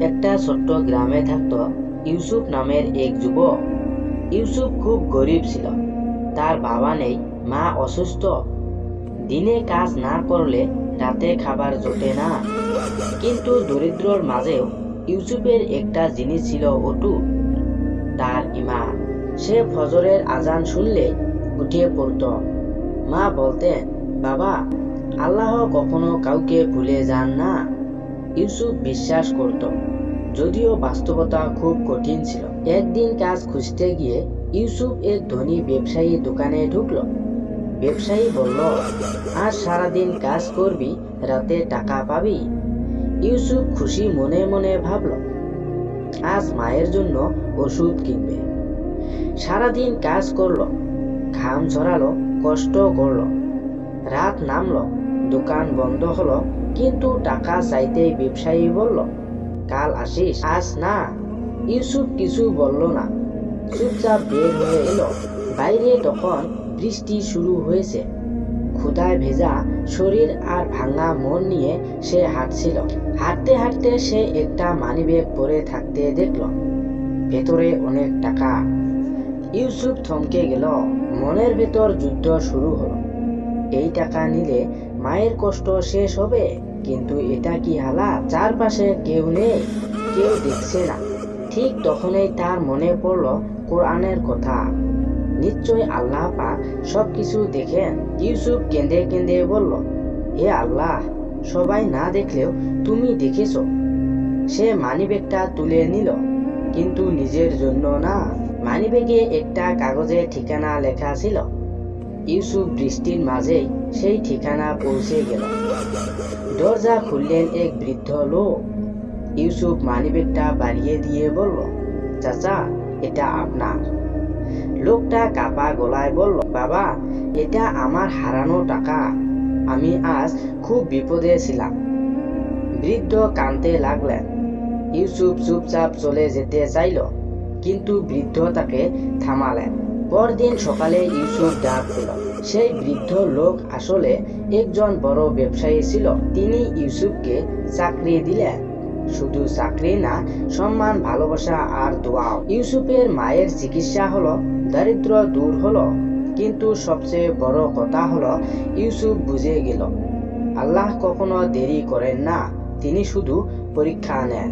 একটা ছোট্ট গ্রামে থাকত ইউসুফ নামের এক যুবক। ইউসুফ খুব গরিব ছিল। তার বাবা নেই, মা অসুস্থ। দিনে কাজ না করলে রাতে খাবার জোটে না। কিন্তু দরিদ্রর মাঝেও ইউসুফের একটা জিনিস ছিল অটু তার ইমান। সে ফজরের আজান শুনলে উঠে পড়ত। মা বলতেন, বাবা, আল্লাহ কখনো কাউকে ভুলে যান না। ইউসুফ বিশ্বাস করত। যদিও বাস্তবতা খুব কঠিন ছিল। একদিন কাজ খুঁজতে গিয়ে ইউসুফ এক ধনী ব্যবসায়ী দোকানে ঢুকলো। ব্যবসায়ী বলল, আজ সারাদিন কাজ করবি, রাতে টাকা পাবি? ইউসুফ খুশি মনে মনে ভাবল, আজ মায়ের জন্য ওষুধ কিনবে। সারাদিন কাজ করল, ঘাম ঝরালো, কষ্ট করল। রাত নামলো, দোকান বন্ধ হলো কিন্তু টাকা চাইতেই ব্যবসায়ী বলল, কাল আসিস? আজ না। ইউসুফ কিছু বলল না। চুপচাপ বের হয়ে এলো। বাইরে তখন বৃষ্টি শুরু হয়েছে। ক্ষুদায় ভেজা শরীর আর ভাঙা মন নিয়ে সে হাঁটছিল। হাঁটতে হাঁটতে সে একটা মানিব্যাগ পরে থাকতে দেখল, ভেতরে অনেক টাকা। ইউসুফ থমকে গেল। মনের ভেতর যুদ্ধ শুরু হলো। এই টাকা নিলে মায়ের কষ্ট শেষ হবে, কিন্তু এটা কি হালাত চারপাশে কেউ নেই, কেউ দেখছে না। ঠিক তখনই তার মনে পড়ল কোরআনের কথা। নিশ্চয় আল্লাহ পাক সবকিছু দেখেন। ইউসুফ কেঁদে কেঁদে বলল, হে আল্লাহ, সবাই না দেখলেও তুমি দেখেছ? সে মানিব্যাগটা তুলে নিল, কিন্তু নিজের জন্য না। মানিব্যাগে একটা কাগজে ঠিকানা লেখা ছিল। ইউসুফ বৃষ্টির মাঝেই সেই ঠিকানা পৌঁছে গেল। দরজা খুললেন এক বৃদ্ধ লোক। ইউসুফ মানিব্যাগটা বাড়িয়ে দিয়ে বলল, চাচা, এটা আপনার। লোকটা কাপা গলায় বলল, বাবা, এটা আমার হারানো টাকা। আমি আজ খুব বিপদে ছিলাম। বৃদ্ধ কাঁদতে লাগলেন। ইউসুফ চুপচাপ চলে যেতে চাইল, কিন্তু বৃদ্ধ তাকে থামালেন। পরদিন সকালে ইউসুফ ডাক পেল সেই বৃদ্ধ লোক আসলে একজন বড় ব্যবসায়ী ছিল। তিনি ইউসুফকে চাকরি দিলেন শুধু চাকরি না, সম্মান, ভালোবাসা আর দোয়াও। ইউসুফের মায়ের চিকিৎসা হলো, দারিদ্র দূর হলো। কিন্তু সবচেয়ে বড় কথা হলো, ইউসুফ বুঝে গেল, আল্লাহ কখনো দেরি করেন না। তিনি শুধু পরীক্ষা নেন।